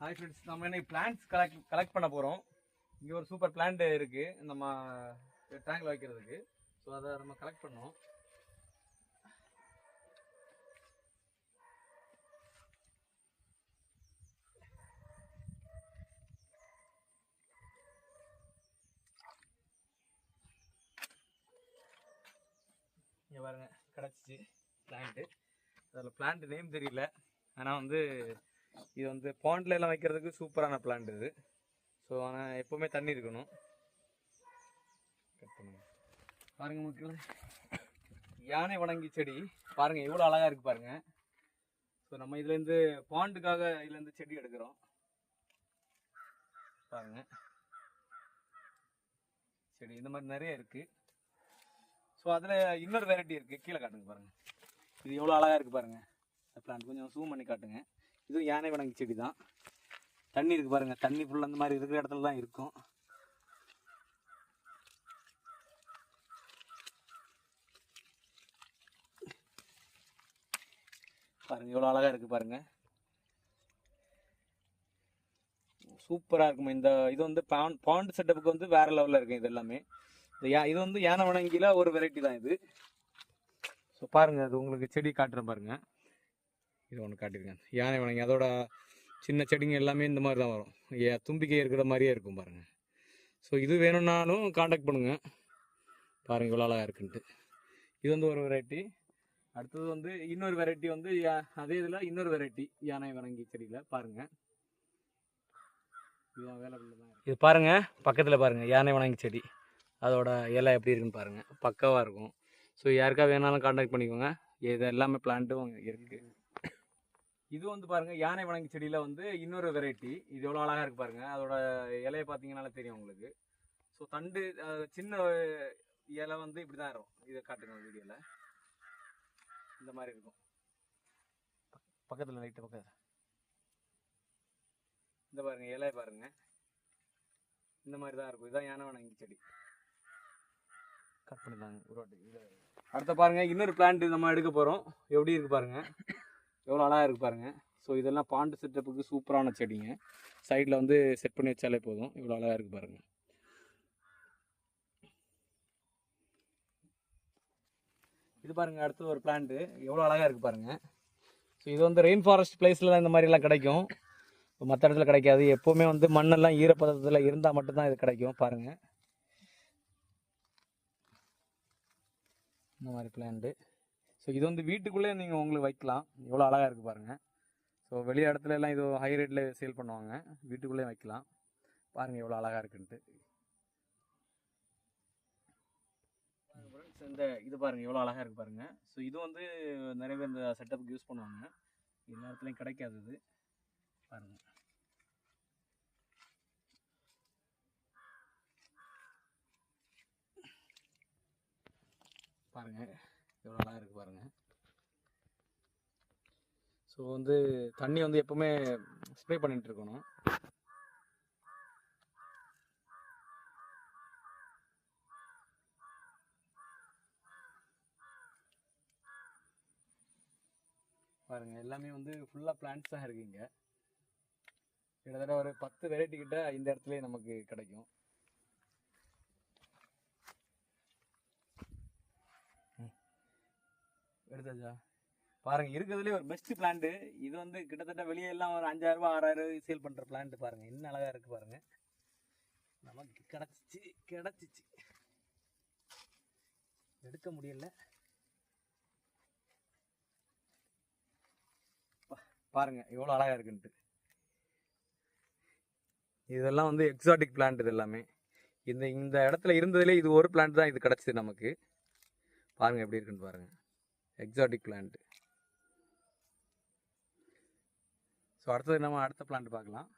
Hi friends நம்ம இன்னைக்கு plans collect collect பண்ண போகிறோம் இங்கே ஒரு சூப்பர் பிளான்ட் இருக்குது நம்ம டேங்கில் வைக்கிறதுக்கு. ஸோ அதை நம்ம கலெக்ட் பண்ணோம் இங்கே பாருங்க கிடச்சிச்சு. பிளான்ட்டு அதில் பிளான்ட் நேம் தெரியல. ஆனால் வந்து இது வந்து பாண்ட்ல எல்லாம் வைக்கிறதுக்கு சூப்பரான பிளான்ட் இது. ஸோ ஆனால் எப்போவுமே தண்ணி இருக்கணும். கட் பண்ணுங்க. பாருங்க மக்கள். யானை வணங்கி செடி. பாருங்க எவ்வளோ அழகாக இருக்கு பாருங்க. ஸோ நம்ம இதுலேருந்து பாண்டுக்காக இதுலேருந்து செடி எடுக்கிறோம். பாருங்க. செடி இந்த மாதிரி நிறைய இருக்கு. ஸோ அதில் இன்னொரு வெரைட்டி இருக்கு. கீழே காட்டுங்க பாருங்க. இது எவ்வளோ அழகாக இருக்கு பாருங்க. அந்த பிளான்ட் கொஞ்சம் சூம் பண்ணி காட்டுங்க. இதுவும் யானை வணங்கி செடி தான். தண்ணி இருக்கு பாருங்க. தண்ணி ஃபுல்லாக அந்த மாதிரி இருக்கிற இடத்துல தான் இருக்கும். பாருங்க எவ்வளோ அழகா இருக்கு பாருங்க. சூப்பராக இருக்குமா. இந்த இது வந்து பாண்ட் பாண்ட் செட்டப்புக்கு வந்து வேற லெவலில் இருக்கு இது எல்லாமே. இந்த யா இது வந்து யானை வணங்கியில் ஒரு வெரைட்டி தான் இது. ஸோ பாருங்க அது உங்களுக்கு செடி காட்டுறேன் பாருங்க. இது ஒன்று காட்டியிருக்கேன் யானை வணங்கி அதோட சின்ன செடிங்க எல்லாமே இந்த மாதிரி தான் வரும். ஏ தும்பிக்கை இருக்கிற மாதிரியே இருக்கும் பாருங்கள் ஸோ இது வேணும்னாலும் காண்டாக்ட் பண்ணுங்கள் பாருங்கள் இவ்வளோ அழகாக இருக்குன்ட்டு. இது வந்து ஒரு வெரைட்டி அடுத்தது வந்து இன்னொரு வெரைட்டி வந்து யா- அதே இதில் இன்னொரு வெரைட்டி யானை வணங்கி செடியில். பாருங்கள் இது அவைலபிள் தான் இது பாருங்கள் பக்கத்தில் பாருங்கள் யானை வணங்கி செடி. அதோட இலை எப்படி இருக்குன்னு பாருங்கள் பக்காவாக இருக்கும். ஸோ யாருக்கா வேணாலும் காண்டாக்ட் பண்ணிக்கோங்க. இது எல்லாமே பிளான்ட்டும் இருக்குது இது வந்து பாருங்க யானை வணங்கி செடியில வந்து இன்னொரு வெரைட்டி இது எவ்வளோ அழகா இருக்கு பாருங்க. அதோட இலையை பார்த்தீங்கன்னாலே தெரியும் உங்களுக்கு. ஸோ தண்டு சின்ன இலை வந்து இப்படி தான் இருக்கும். இதை காட்டுங்க வீடியோவில் இந்த மாதிரி இருக்கும். பக்கத்தில் லைட்டு பக்கத்தில். இந்த பாருங்க இலையை பாருங்க. இந்த மாதிரி தான் இருக்கும். இதான் யானை வணங்கி செடி. கட் பண்ணிதாங்க ஒரு வாட்டி இதை அடுத்த பாருங்க இன்னொரு பிளான்ட் நம்ம எடுக்க போகிறோம் எப்படி இருக்கு பாருங்க. எவ்வளோ அழகாக இருக்கு பாருங்கள் ஸோ இதெல்லாம் பாண்டு செட்டப்புக்கு சூப்பரான செடிங்க. சைடில் வந்து செட் பண்ணி வச்சாலே போதும். இவ்வளோ அழகாக இருக்குது பாருங்கள் இது பாருங்கள் அடுத்து ஒரு பிளான்ட்டு எவ்வளோ அழகாக இருக்குது பாருங்கள் ஸோ இது வந்து ரெயின் ஃபாரஸ்ட் பிளேஸில் தான் இந்த மாதிரிலாம் கிடைக்கும். மற்ற இடத்துல கிடைக்காது. எப்போவுமே வந்து மண்ணெல்லாம் ஈரப்பதத்தில் இருந்தால் மட்டும்தான் இது கிடைக்கும். பாருங்கள் இந்த மாதிரி பிளான்ட்டு ஸோ இது வந்து வீட்டுக்குள்ளே நீங்கள் உங்களுக்கு வைக்கலாம். எவ்வளோ அழகாக இருக்குது பாருங்கள் ஸோ வெளி இடத்துல எல்லாம் இது ஹை ரேட்டில் சேல் பண்ணுவாங்க. வீட்டுக்குள்ளே வைக்கலாம். பாருங்கள் எவ்வளோ அழகாக இருக்குன்ட்டு. இந்த இது பாருங்கள் எவ்வளோ அழகாக இருக்குது பாருங்கள் ஸோ இது வந்து நிறைய பேர் இந்த செட்டப்புக்கு யூஸ் பண்ணுவாங்க. எல்லா இடத்துலையும் கிடைக்காது இது. பாருங்கள் பாருங்கள் எவ்வளோ அழகாக இருக்குது பாருங்கள் ஸோ வந்து தண்ணி வந்து எப்பவுமே ஸ்ப்ரே பண்ணிட்டு இருக்கணும். பாருங்க எல்லாமே வந்து ஃபுல்லாக பிளான்ட்ஸ் தான் இருக்குங்க கிட்டத்தட்ட ஒரு பத்து வெரைட்டி கிட்ட இந்த இடத்துலயே நமக்கு கிடைக்கும். எடுத்தாச்சா பாருங்க இருக்கிறதுலே ஒரு பெஸ்ட் பிளான்ட் இது வந்து கிட்டத்தட்ட வெளியே எல்லாம் ஒரு அஞ்சாயிரம் ரூபாய் ஆறாயிரம் ரூபாய் சேல் பண்ற பிளான்ட் பாருங்க. என்ன அழகா இருக்கு பாருங்க. நமக்கு கிடைச்சிச்சு கிடைச்சிச்சு. எடுக்க முடியல. பாருங்க எவ்வளோ அழகா இருக்குன்ட்டு. இதெல்லாம் வந்து எக்ஸாட்டிக் பிளான்ட் இது எல்லாமே. இந்த இந்த இடத்துல இருந்ததுலேயே இது ஒரு பிளான்ட் தான் இது கிடச்சிது நமக்கு. பாருங்கள் எப்படி இருக்குன்னு பாருங்கள் எக்ஸாட்டிக் பிளான்ட்டு ஸோ அடுத்தது நம்ம அடுத்த பிளான்ட் பார்க்கலாம்.